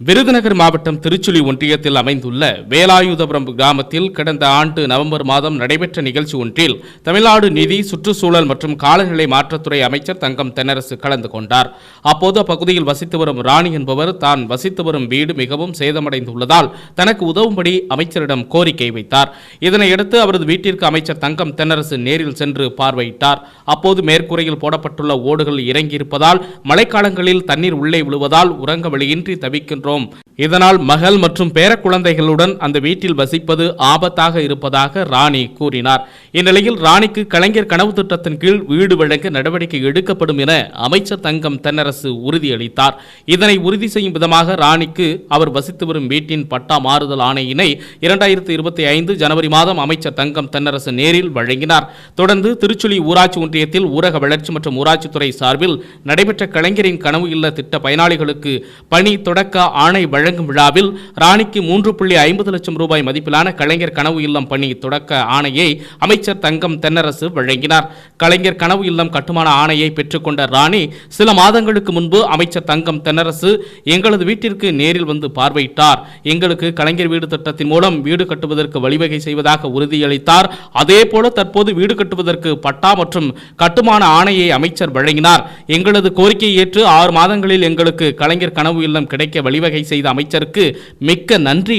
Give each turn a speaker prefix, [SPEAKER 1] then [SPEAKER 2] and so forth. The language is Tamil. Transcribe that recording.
[SPEAKER 1] விருதுநகர் மாவட்டம் திருச்சுழி ஒன்றியத்தில் அமைந்துள்ள வேலாயுதபுரம் கிராமத்தில் கடந்த ஆண்டு நவம்பர் மாதம் நடைபெற்ற நிகழ்ச்சி ஒன்றில் தமிழ்நாடு நிதி சுற்றுச்சூழல் மற்றும் காலநிலை மாற்றத்துறை அமைச்சர் தங்கம் தென்னரசு கலந்து கொண்டார். அப்போது அப்பகுதியில் வசித்து வரும் ராணி என்பவர் தான் வசித்து வரும் வீடு மிகவும் சேதமடைந்துள்ளதால் தனக்கு உதவும்படி அமைச்சரிடம் கோரிக்கை வைத்தார். இதனையடுத்து அவரது வீட்டிற்கு அமைச்சர் தங்கம் தென்னரசு நேரில் சென்று பார்வையிட்டார். அப்போது மேற்கூரையில் போடப்பட்டுள்ள ஓடுகள் இறங்கியிருப்பதால் மழைக்காலங்களில் தண்ணீர் உள்ளே விழுவதால் உறங்க வழியின்றி தவிக்கின்றோம் from. இதனால் மகள் மற்றும் பேரக்குழந்தைகளுடன் அந்த வீட்டில் வசிப்பது ஆபத்தாக இருப்பதாக ராணி கூறினார். இந்நிலையில் ராணிக்கு கலைஞர் கனவு திட்டத்தின் கீழ் வீடு வழங்க நடவடிக்கை எடுக்கப்படும் என அமைச்சர் தங்கம் தென்னரசு உறுதியளித்தார். இதனை உறுதி செய்யும் விதமாக ராணிக்கு அவர் வசித்து வரும் வீட்டின் பட்டா மாறுதல் ஆணையினை இரண்டாயிரத்தி இருபத்தி ஐந்து ஜனவரி மாதம் அமைச்சர் தங்கம் தென்னரசு நேரில் வழங்கினார். தொடர்ந்து திருச்சுழி ஊராட்சி ஒன்றியத்தில் ஊரக வளர்ச்சி மற்றும் ஊராட்சித்துறை சார்பில் நடைபெற்ற கலைஞரின் கனவு இல்ல திட்ட பயனாளிகளுக்கு பணி தொடக்க ஆணை வழங்கும் விழாவில் ராணிக்கு மூன்று புள்ளி ஐம்பது லட்சம் ரூபாய் மதிப்பிலான கலைஞர் கனவு இல்லம் பணி தொடக்க ஆணையை அமைச்சர் தங்கம் தென்னரசு வழங்கினார். கலைஞர் கனவு இல்லம் கட்டுமான ஆணையை பெற்றுக்கொண்ட ராணி சில மாதங்களுக்கு முன்பு அமைச்சர் தங்கம் தென்னரசு எங்களது வீட்டிற்கு நேரில் வந்து பார்வையிட்டார். எங்களுக்கு கலைஞர் வீடு திட்டத்தின் மூலம் வீடு கட்டுவதற்கு வழிவகை செய்வதாக உறுதியளித்தார். அதேபோல தற்போது வீடு கட்டுவதற்கு பட்டா மற்றும் கட்டுமான ஆணையை அமைச்சர் வழங்கினார். எங்களது கோரிக்கையை ஏற்று ஆறு மாதங்களில் எங்களுக்கு கலைஞர் கனவு இல்லம் கிடைக்க வழிவகை செய்த அமைச்சருக்கு மிக்க நன்றி என